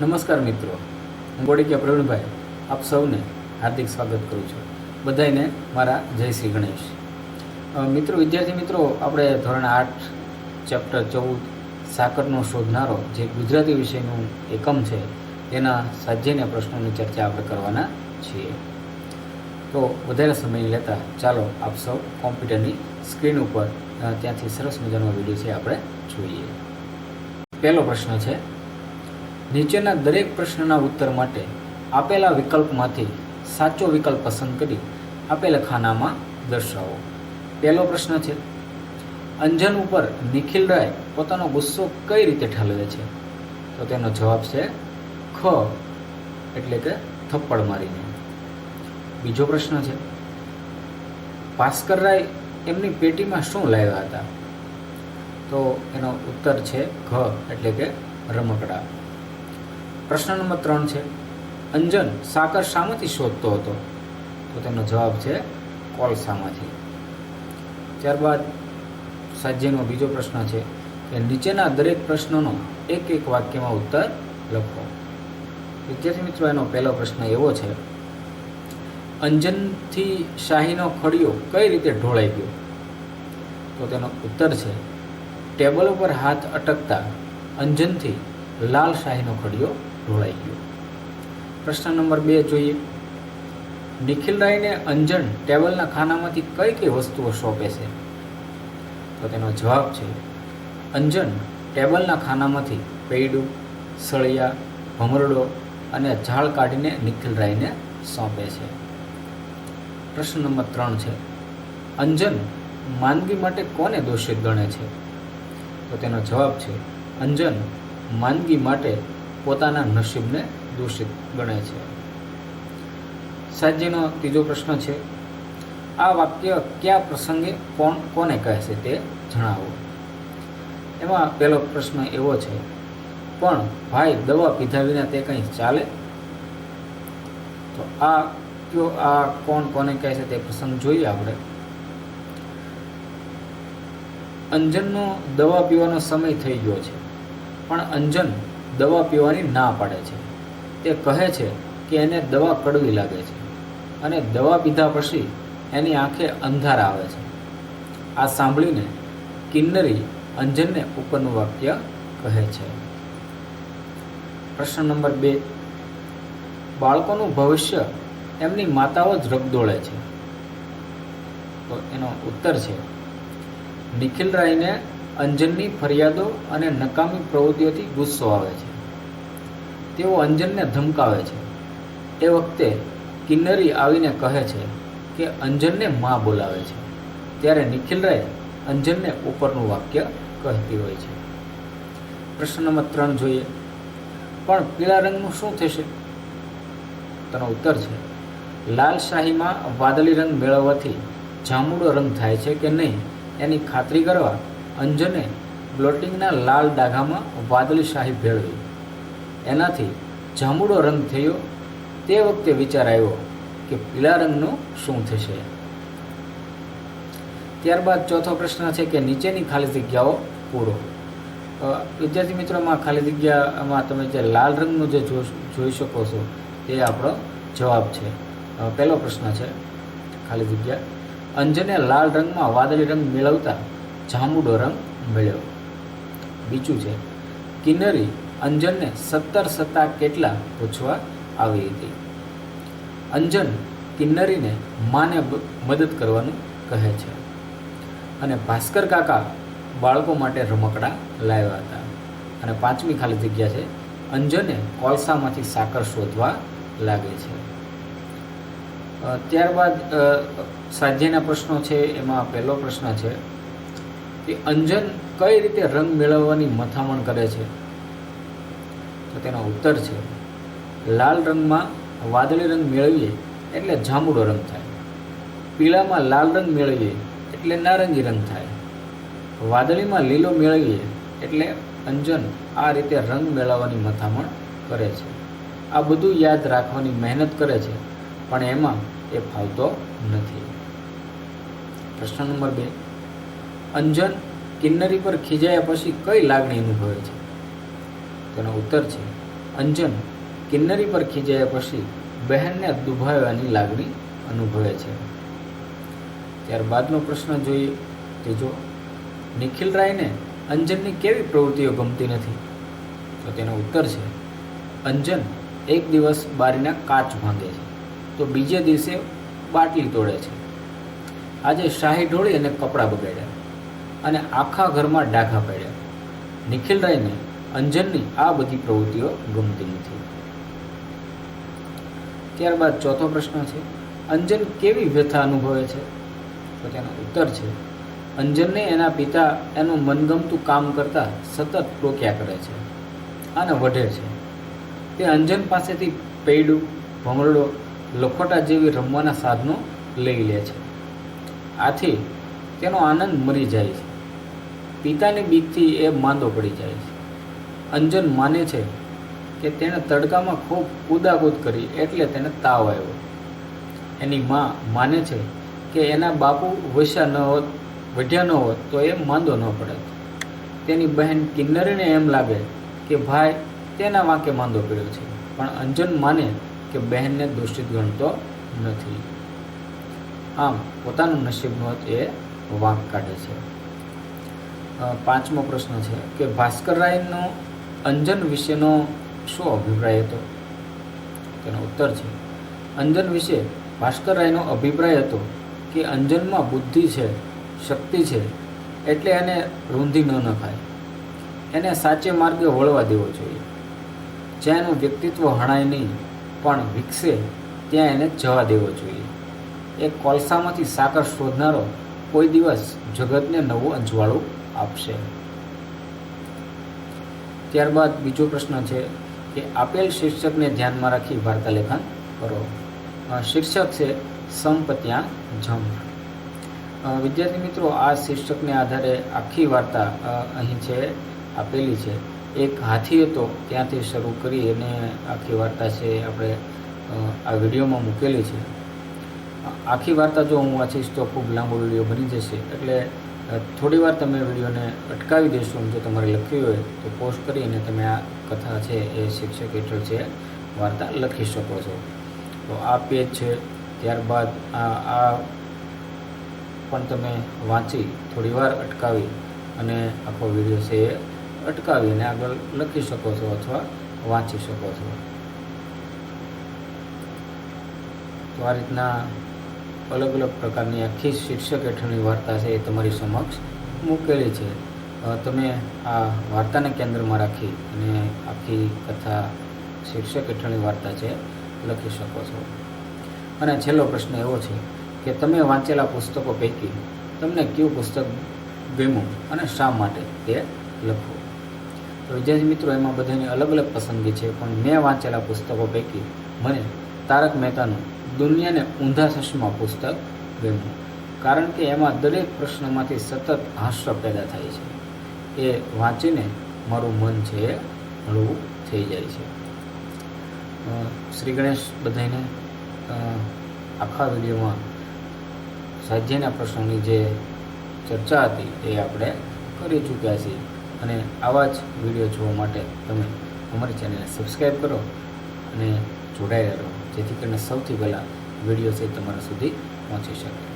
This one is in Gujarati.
નમસ્કાર મિત્રો. હું ગોડિકિયા પ્રવીણભાઈ. આપ સૌને હાર્દિક સ્વાગત કરું છું. બધાને મારા જય શ્રી ગણેશ. મિત્રો, વિદ્યાર્થી મિત્રો, આપણે ધોરણ આઠ, ચેપ્ટર ચૌદ, સાકરનો શોધનારો જે ગુજરાતી વિષયનું એકમ છે, તેના સાધ્યના પ્રશ્નોની ચર્ચા આપણે કરવાના છીએ. તો વધારે સમય લેતા ચાલો આપ સૌ કોમ્પ્યુટરની સ્ક્રીન ઉપર ત્યાંથી સરસ મજાનો વીડિયો છે આપણે જોઈએ. પહેલો પ્રશ્ન છે નીચેના દરેક પ્રશ્નના ઉત્તર માટે આપેલા વિકલ્પમાંથી સાચો વિકલ્પ પસંદ કરી આપેલા ખાનામાં દર્શાવો. પહેલો પ્રશ્ન છે, અંજન ઉપર નિખિલ રાય પોતાનો ગુસ્સો કઈ રીતે ઠાલવે છે? તો તેનો જવાબ છે, ખ, એટલે કે થપ્પડ મારીને. બીજો પ્રશ્ન છે, ભાસ્કર રાય એમની પેટીમાં શું લાવ્યા હતા? તો એનો ઉત્તર છે, ઘ, એટલે કે રમકડા. પ્રશ્ન નંબર ત્રણ છે, અંજન સાકર શામાંથી શોધતો હતો? તો તેનો જવાબ છે કોલસામાંથી ત્યારબાદ સાજ્યનો બીજો પ્રશ્ન છે કે નીચેના દરેક પ્રશ્નનો એક એક વાક્યમાં ઉત્તર લખો. વિદ્યાર્થી મિત્રો, એનો પહેલો પ્રશ્ન એવો છે, અંજનથી શાહીનો ખડિયો કઈ રીતે ઢોળાઈ ગયો? તો તેનો ઉત્તર છે, ટેબલ ઉપર હાથ અટકતા અંજનથી લાલ શાહીનો ખડિયો ઢોળાઈ ગયો પ્રશ્ન નંબર બે જોઈએ. નિખિલ રાયને અંજન ટેબલના ખાનામાંથી કઈ કઈ વસ્તુઓ સોંપે છે? તો તેનો જવાબ છે, અંજન ટેબલના ખાનામાંથી પૈડું સળિયા, ભમરડો અને ઝાડ કાઢીને નિખિલ રાયને સોંપે છે. પ્રશ્ન નંબર ત્રણ છે, અંજન માંદગી માટે કોને દોષિત ગણે છે? તો તેનો જવાબ છે, અંજન માંદગી માટે પોતાના નસીબને દૂષિત ગણે છે. સાજ્યનો ત્રીજો પ્રશ્ન છે, આ વાક્ય કયા પ્રસંગે કોણ, કોને કહે છે તે જણાવો. એમાં પહેલો પ્રશ્ન એવો છે, પણ ભાઈ દવા પીધા વિના તે કંઈ ચાલે? તો આ કયો, આ કોણ, કોને કહે છે તે પ્રસંગ જોઈએ આપણે. અંજનનો દવા પીવાનો સમય થઈ ગયો છે, પણ અંજન દવા પીવાની ના પાડે છે. તે કહે છે કે એને દવા કડવી લાગે છે અને દવા પીધા પછી એની આંખે અંધાર આવે છે. આ સાંભળીને કિન્નરી અંજનને ઉપરનું વાક્ય કહે છે. પ્રશ્ન નંબર બે. બાળકોનું ભવિષ્ય એમની માતાઓ જ રગદોળે છે. તો એનો ઉત્તર છે. નિખિલ રાયને અંજનની ફરિયાદો અને નકામી પ્રવૃત્તિઓથી ગુસ્સો આવે છે. તેઓ અંજનને ધમકાવે છે. એ વખતે કિન્નરી આવીને કહે છે કે અંજનને માં બોલાવે છે. ત્યારે નિખિલ રાય અંજનને ઉપરનું વાક્ય કહેતી હોય છે. પ્રશ્ન નંબર ત્રણ જોઈએ. પણ પીળા રંગનું શું થશે? તેનો ઉત્તર છે. લાલ શાહીમાં વાદળી રંગ મેળવવાથી જાંબુડો રંગ થાય છે કે નહીં એની ખાતરી કરવા અંજને બ્લોટિંગના લાલ ડાઘામાં વાદળી શાહી ભેળવી. એનાથી જાંબુડો રંગ થયો. તે વખતે વિચાર આવ્યો કે પીળા રંગનું શું થશે? ત્યારબાદ ચોથો પ્રશ્ન છે કે નીચેની ખાલી જગ્યાઓ પૂરો. વિદ્યાર્થી મિત્રોમાં ખાલી જગ્યામાં તમે જે લાલ રંગનું જે જોઈ શકો છો તે આપણો જવાબ છે. પહેલો પ્રશ્ન છે, ખાલી જગ્યા. અંજને લાલ રંગમાં વાદળી રંગ મેળવતા જાંબુડો રંગ મળ્યો બીજું છે, કિન્નરી અંજનને સત્તર સત્તા કેટલા પૂછવા આવી હતી. અંજન કિન્નરીને માને મદદ કરવાનું કહે છે. અને ભાસ્કર કાકા બાળકો માટે રમકડા લાવ્યા હતા. અને પાંચમી ખાલી જગ્યા છે, અંજને કોલસામાંથી સાકર શોધવા લાગે છે. ત્યારબાદ સાધ્યના પ્રશ્નો છે, એમાં પહેલો પ્રશ્ન છે કે અંજન કઈ રીતે રંગ મેળવવાની મથામણ કરે છે? તો તેનો ઉત્તર છે, લાલ રંગમાં વાદળી રંગ મેળવીએ એટલે જાંબુડો રંગ થાય. પીળામાં લાલ રંગ મેળવીએ એટલે નારંગી રંગ થાય. વાદળીમાં લીલો મેળવીએ એટલે અંજન આ રીતે રંગ મેળવવાની મથામણ કરે છે. આ બધું યાદ રાખવાની મહેનત કરે છે, પણ એમાં એ ફાવતો નથી. પ્રશ્ન નંબર બે. અંજન કિન્નરી પર ખીજાયા પછી કઈ લાગણી અનુભવે છે? તેનો ઉત્તર છે. અંજન કિન્નરી પર ખીજાયા પછી બહેનને દુભાવવાની લાગણી અનુભવે છે. ત્યારબાદનો પ્રશ્ન જોઈએ ત્રીજો નિખિલ રાયને અંજનની કેવી પ્રવૃત્તિઓ ગમતી નથી? તો તેનો ઉત્તર છે, અંજન એક દિવસ બારીના કાચ ભાંગે છે, તો બીજે દિવસે બાટલી તોડે છે. આજે શાહી ઢોળી અને કપડાં બગાડ્યા અને આખા ઘરમાં ડાઘા પડ્યા. નિખિલ રાયને અંજનની આ બધી પ્રવૃત્તિઓ ગમતી નથી. ત્યારબાદ ચોથો પ્રશ્ન છે, અંજન કેવી વ્યથા અનુભવે છે? તો તેનો ઉત્તર છે, અંજનને એના પિતા એનું મનગમતું કામ કરતા સતત ટોક્યા કરે છે અને વઢે છે. તે અંજન પાસેથી પૈડું ભમરડો લખોટા જેવી રમવાના સાધનો લઈ લે છે. આથી તેનો આનંદ મરી જાય છે. પિતાની બીકથી એ માંદો પડી જાય છે. અંજન માને છે કે તેણે તડકામાં ખૂબ કૂદાકૂદ કરી એટલે તેને તાવ આવ્યો. એની માં માને છે કે એના બાપુ વસ્યા ન હોત વઢ્યા ન હોત, તો એ માંદો ન પડે. તેની બહેન કિન્નરીને એમ લાગે કે, ભાઈ, તેના વાંકે માંદો પડ્યો છે. પણ અંજન માને કે બહેનને દોષિત ગણતો નથી. આમ પોતાનું નસીબનો એ વાંક કાઢે છે. પાંચમો પ્રશ્ન છે કે, ભાસ્કર રાયનો અંજન વિશેનો શું અભિપ્રાય હતો? તેનો ઉત્તર છે, અંજન વિશે ભાસ્કર રાયનો અભિપ્રાય હતો કે અંજનમાં બુદ્ધિ છે, શક્તિ છે, એટલે એને રૂંધી ન નખાય. એને સાચે માર્ગે વળવા દેવો જોઈએ. જ્યાં એનું વ્યક્તિત્વ હણાય નહીં, પણ વિકસે, ત્યાં એને જવા દેવો જોઈએ. એ કોલસામાંથી સાકર શોધનારો કોઈ દિવસ જગતને નવું અજવાળું આપશે. ત્યારબાદ બીજો પ્રશ્ન છે કે આપેલ શીર્ષકને ધ્યાનમાં રાખી વાર્તાલેખન કરો. શીર્ષક છે સંપત્યા જમ. વિદ્યાર્થી મિત્રો, આ શીર્ષકને આધારે આખી વાર્તા અહીં છે, આપેલી છે. એક હાથી હતો, ત્યાંથી શરૂ કરી અને આખી વાર્તા છે, આપણે આ વિડીયોમાં મૂકેલી છે. આખી વાર્તા જો હું વાંચીશ તો ખૂબ લાંબો વીડિયો બની જશે, એટલે થોડી વાર તમે વિડીયોને અટકાવી દેશો, જો તમારે લખવી હોય, તો પોસ્ટ કરીને તમે આ કથા છે એ શિક્ષક હેઠળ છે વાર્તા લખી શકો છો. તો આ પેજ છે, ત્યારબાદ આ આ પણ તમે વાંચી, થોડી વાર અટકાવી અને આખો વીડિયો છે એ અટકાવીને આગળ લખી શકો છો અથવા વાંચી શકો છો. તો આ રીતના અલગ અલગ પ્રકારની આખી શીર્ષક હેઠળની વાર્તા છે એ તમારી સમક્ષ મૂકેલી છે. તમે આ વાર્તાને કેન્દ્રમાં રાખી અને આખી કથા શીર્ષક હેઠળની વાર્તા છે લખી શકો છો. અને છેલ્લો પ્રશ્ન એવો છે કે તમે વાંચેલા પુસ્તકો પૈકી તમને કયું પુસ્તક ગમ્યું અને શા માટે તે લખો? તો વિદ્યાર્થી મિત્રો, એમાં બધાની અલગ અલગ પસંદગી છે, પણ મેં વાંચેલા પુસ્તકો પૈકી મને તારક મહેતાનું દુનિયાને ઊંધા ચશ્મા પુસ્તક ગમ્યું કારણ કે એમાં દરેક પ્રશ્નમાંથી સતત હાસ્ય પેદા થાય છે. એ વાંચીને મારું મન છે એ હળવું થઈ જાય છે. શ્રી ગણેશ બધાને આખા વિડીયોમાં સાધ્યના પ્રશ્નોની જે ચર્ચા હતી એ આપણે કરી ચૂક્યા છીએ. અને આવા જ વીડિયો જોવા માટે તમે અમારી ચેનલને સબસ્ક્રાઈબ કરો અને જોડાયેલા રહો. જેથી કરીને સૌથી પહેલાં વીડિયો છે તમારા સુધી પહોંચી શકે.